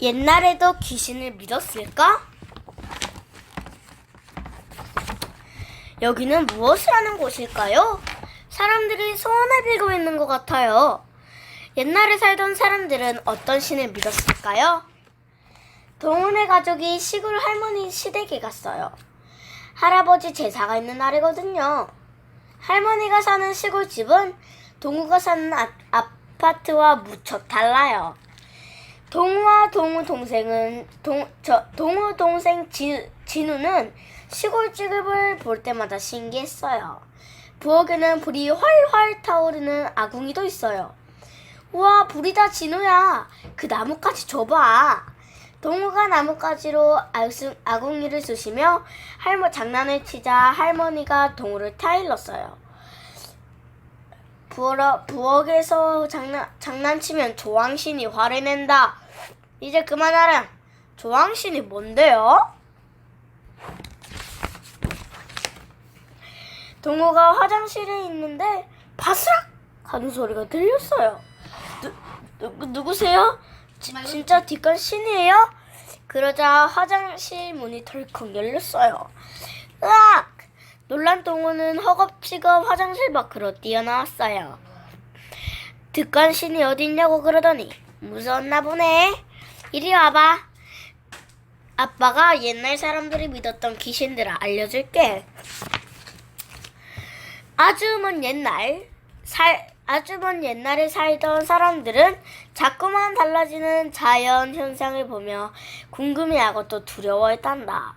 옛날에도 귀신을 믿었을까? 여기는 무엇을 하는 곳일까요? 사람들이 소원을 빌고 있는 것 같아요. 옛날에 살던 사람들은 어떤 신을 믿었을까요? 동훈의 가족이 시골 할머니 시댁에 갔어요. 할아버지 제사가 있는 날이거든요. 할머니가 사는 시골 집은 동우가 사는 아, 아파트와 무척 달라요. 동우와 동우 동생은 동, 저, 동우 동생 지, 진우는 시골집을 볼 때마다 신기했어요. 부엌에는 불이 활활 타오르는 아궁이도 있어요. 우와 불이다 진우야 그 나뭇가지 줘봐. 동우가 나뭇가지로 아궁- 아궁이를 쑤시며 할머 장난을 치자 할머니가 동우를 타일렀어요. 부엌, 부엌에서 장난, 장난치면 조왕신이 화를 낸다. 이제 그만하라. 조왕신이 뭔데요? 동호가 화장실에 있는데 바스락 하는 소리가 들렸어요. 누, 누, 누구세요? 지- 진짜 뒷간 신이에요? 그러자 화장실 문이 덜컥 열렸어요. 으악! 놀란 동호는 허겁지겁 화장실 밖으로 뛰어나왔어요. 뒷간 신이 어디 있냐고 그러더니 무서웠나 보네. 이리 와봐. 아빠가 옛날 사람들이 믿었던 귀신들을 알려줄게. 아주 먼 옛날 살 아주 먼 옛날에 살던 사람들은 자꾸만 달라지는 자연 현상을 보며 궁금해하고 또 두려워했단다.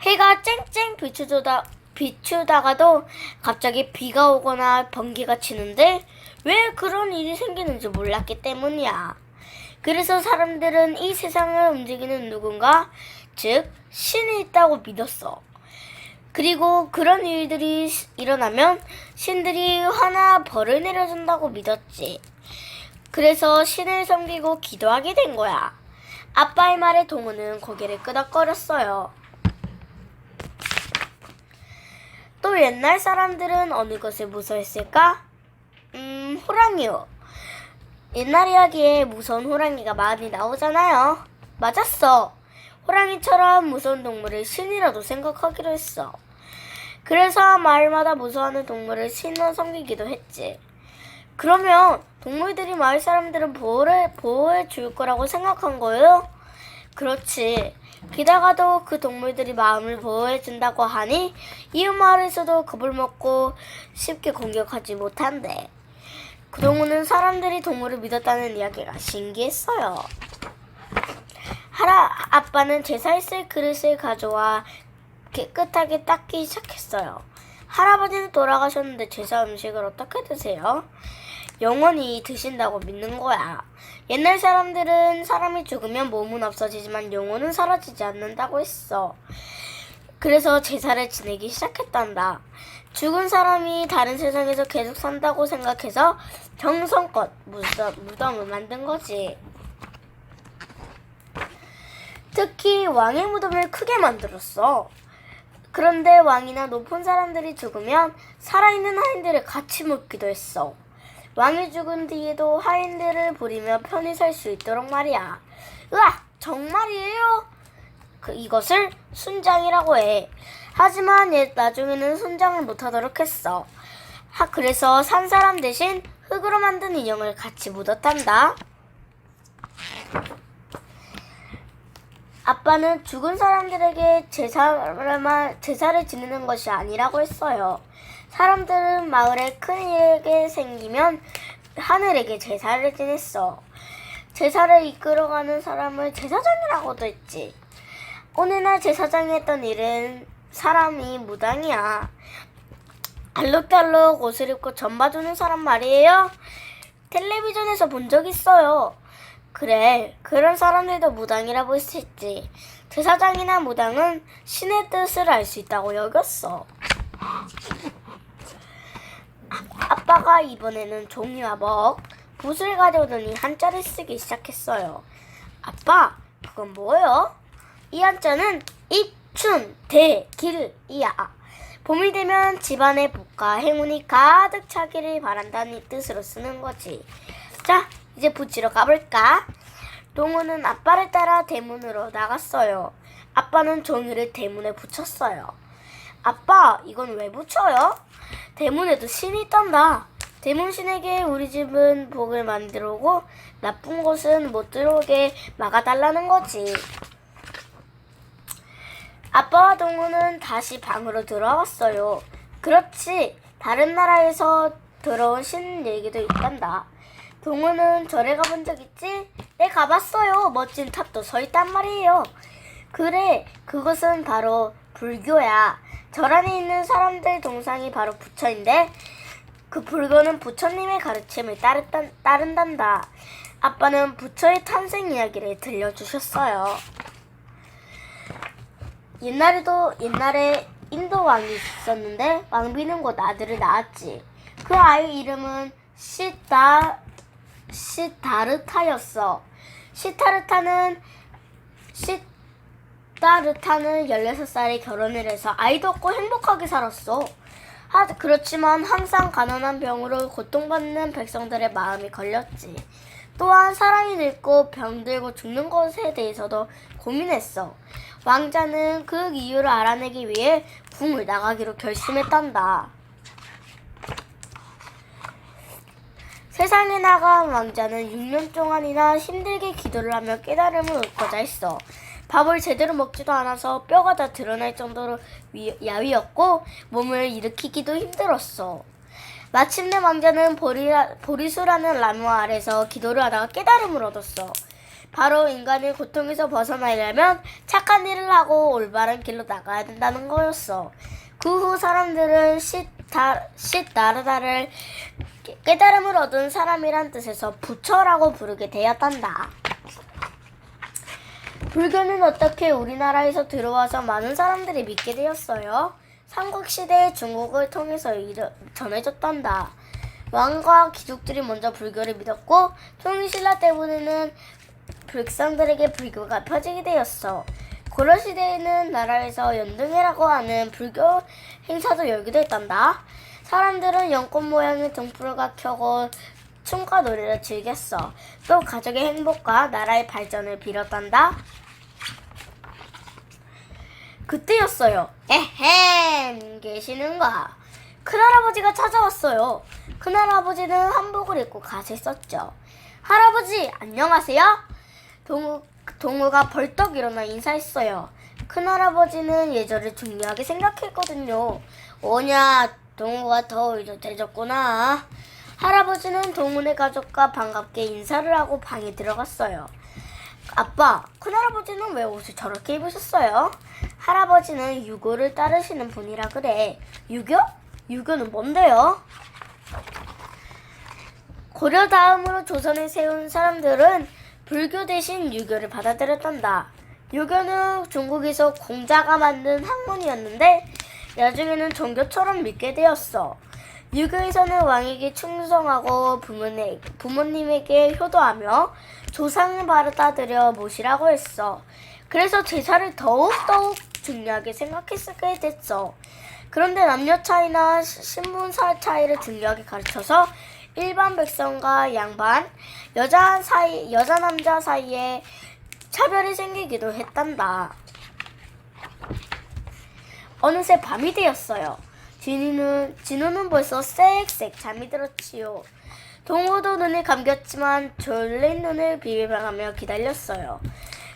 해가 쨍쨍 비추다 비추다가도 갑자기 비가 오거나 번개가 치는데 왜 그런 일이 생기는지 몰랐기 때문이야. 그래서 사람들은 이 세상을 움직이는 누군가, 즉 신이 있다고 믿었어. 그리고 그런 일들이 시- 일어나면 신들이 화나 벌을 내려준다고 믿었지. 그래서 신을 섬기고 기도하게 된 거야. 아빠의 말에 동우는 고개를 끄덕거렸어요. 또 옛날 사람들은 어느 것을 무서워했을까? 음, 호랑이요. 옛날 이야기에 무서운 호랑이가 많이 나오잖아요. 맞았어. 호랑이처럼 무서운 동물을 신이라도 생각하기로 했어. 그래서 마을마다 무서워하는 동물을 신으로 섬기기도 했지. 그러면 동물들이 마을 사람들은 보호를, 보호해 줄 거라고 생각한 거예요? 그렇지. 게다가도 그 동물들이 마음을 보호해 준다고 하니 이웃 마을에서도 겁을 먹고 쉽게 공격하지 못한대. 그동안은 사람들이 동물을 믿었다는 이야기가 신기했어요. 하라 아빠는 제사에 쓸 그릇을 가져와 깨끗하게 닦기 시작했어요. 할아버지는 돌아가셨는데 제사 음식을 어떻게 드세요? 영원히 드신다고 믿는 거야. 옛날 사람들은 사람이 죽으면 몸은 없어지지만 영혼은 사라지지 않는다고 했어. 그래서 제사를 지내기 시작했단다. 죽은 사람이 다른 세상에서 계속 산다고 생각해서 정성껏 무덤, 무덤을 만든 거지. 특히 왕의 무덤을 크게 만들었어. 그런데 왕이나 높은 사람들이 죽으면 살아있는 하인들을 같이 묻기도 했어. 왕이 죽은 뒤에도 하인들을 부리며 편히 살 수 있도록 말이야. 으악! 정말이에요? 그 이것을 순장이라고 해. 하지만 얘 나중에는 순장을 못하도록 했어. 하 그래서 산 사람 대신 흙으로 만든 인형을 같이 묻었단다. 아빠는 죽은 사람들에게 제사를만 제사를 지내는 것이 아니라고 했어요. 사람들은 마을에 큰 일이 생기면 하늘에게 제사를 지냈어. 제사를 이끌어가는 사람을 제사장이라고도 했지. 어느 날 제사장이 했던 일은 사람이 무당이야. 알록달록 옷을 입고 전 봐주는 사람 말이에요. 텔레비전에서 본 적 있어요. 그래, 그런 사람들도 무당이라고 했지. 제사장이나 무당은 신의 뜻을 알 수 있다고 여겼어. 아빠가 이번에는 종이와 먹, 붓을 가져오더니 한자를 쓰기 시작했어요. 아빠, 그건 뭐예요? 이 한자는 입 춘, 대, 길 이야. 봄이 되면 집안에 복과 행운이 가득 차기를 바란다는 뜻으로 쓰는 거지. 자, 이제 붙이러 가볼까? 동우는 아빠를 따라 대문으로 나갔어요. 아빠는 종이를 대문에 붙였어요. 아빠, 이건 왜 붙여요? 대문에도 신이 있단다. 대문 신에게 우리 집은 복을 만들어 오고 나쁜 곳은 못 들어오게 막아달라는 거지. 아빠와 동우는 다시 방으로 들어왔어요. 그렇지. 다른 나라에서 들어온 신 얘기도 있단다. 동우는 절에 가본 적 있지? 네, 가봤어요. 멋진 탑도 서 있단 말이에요. 그래, 그것은 바로 불교야. 절 안에 있는 사람들 동상이 바로 부처인데, 그 불교는 부처님의 가르침을 따른다, 따른단다. 아빠는 부처의 탄생 이야기를 들려주셨어요. 옛날에도 옛날에 인도 왕이 있었는데 왕비는 곧 아들을 낳았지. 그 아이 이름은 시다 시다르타였어. 시타르타는 시다르타는 16살에 결혼을 해서 아이도 없고 행복하게 살았어. 하, 그렇지만 항상 가난한 병으로 고통받는 백성들의 마음이 걸렸지. 또한 사람이 늙고 병들고 죽는 것에 대해서도 고민했어. 왕자는 그 이유를 알아내기 위해 궁을 나가기로 결심했단다. 세상에 나간 왕자는 6년 동안이나 힘들게 기도를 하며 깨달음을 얻고자 했어. 밥을 제대로 먹지도 않아서 뼈가 다 드러날 정도로 위- 야위었고 몸을 일으키기도 힘들었어. 마침내 왕자는 보리라, 보리수라는 나무 아래서 기도를 하다가 깨달음을 얻었어. 바로 인간의 고통에서 벗어나려면 착한 일을 하고 올바른 길로 나가야 된다는 거였어. 그 후 사람들은 시 다, 시다르다를 깨- 깨달음을 얻은 사람이란 뜻에서 부처라고 부르게 되었단다. 불교는 어떻게 우리나라에서 들어와서 많은 사람들이 믿게 되었어요? 삼국시대의 중국을 통해서 이르, 전해졌단다. 왕과 귀족들이 먼저 불교를 믿었고 통일신라 때문에는 백성들에게 불교가 퍼지게 되었어. 고려시대에는 나라에서 연등회라고 하는 불교 행사도 열기도 했단다. 사람들은 연꽃 모양의 등불을 켜고 춤과 노래를 즐겼어. 또 가족의 행복과 나라의 발전을 빌었단다. 그때였어요. 에헴, 계시는가? 큰할아버지가 찾아왔어요. 큰할아버지는 한복을 입고 갓을 썼죠. 할아버지, 안녕하세요? 동우, 동우가 벌떡 일어나 인사했어요. 큰할아버지는 예절을 중요하게 생각했거든요. 오냐, 동우가 더 의젓해졌구나. 할아버지는 동문의 가족과 반갑게 인사를 하고 방에 들어갔어요. 아빠, 큰할아버지는 왜 옷을 저렇게 입으셨어요? 할아버지는 유교를 따르시는 분이라 그래. 유교? 유교는 뭔데요? 고려 다음으로 조선을 세운 사람들은 불교 대신 유교를 받아들였단다. 유교는 중국에서 공자가 만든 학문이었는데 나중에는 종교처럼 믿게 되었어. 유교에서는 왕에게 충성하고 부모님, 부모님에게 효도하며 조상을 받아들여 모시라고 했어. 그래서 제사를 더욱더욱 중요하게 생각했게 됐어. 그런데 남녀 차이나 시- 신분사 차이를 중요하게 가르쳐서 일반 백성과 양반, 여자 사이, 여자 남자 사이에 차별이 생기기도 했단다. 어느새 밤이 되었어요. 진이는, 진우는 벌써 쌕쌕 잠이 들었지요. 동호도 눈이 감겼지만 졸린 눈을 비비방하며 기다렸어요.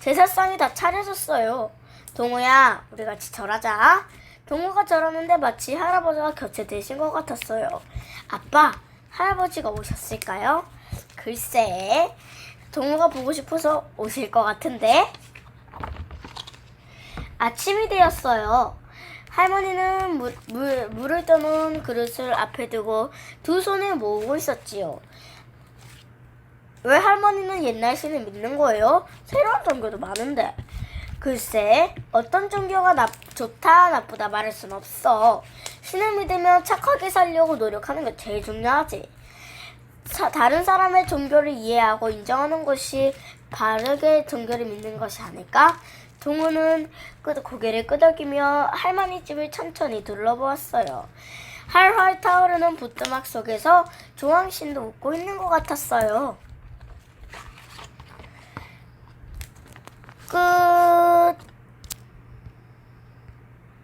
제사상이 다 차려졌어요. 동호야, 우리 같이 절하자. 동호가 절하는데 마치 할아버지가 계신 것 같았어요. 아빠, 할아버지가 오셨을까요? 글쎄, 동호가 보고 싶어서 오실 것 같은데. 아침이 되었어요. 할머니는 물, 물, 물을 떠놓은 그릇을 앞에 두고 두 손을 모으고 있었지요. 왜 할머니는 옛날 신을 믿는 거예요? 새로운 종교도 많은데. 글쎄, 어떤 종교가 나, 좋다, 나쁘다 말할 순 없어. 신을 믿으면 착하게 살려고 노력하는 게 제일 중요하지. 사- 다른 사람의 종교를 이해하고 인정하는 것이 바르게 종교를 믿는 것이 아닐까? 동우는 끄- 고개를 끄덕이며 할머니 집을 천천히 둘러보았어요. 활활 타오르는 부뚜막 속에서 조왕신도 웃고 있는 것 같았어요. 끝.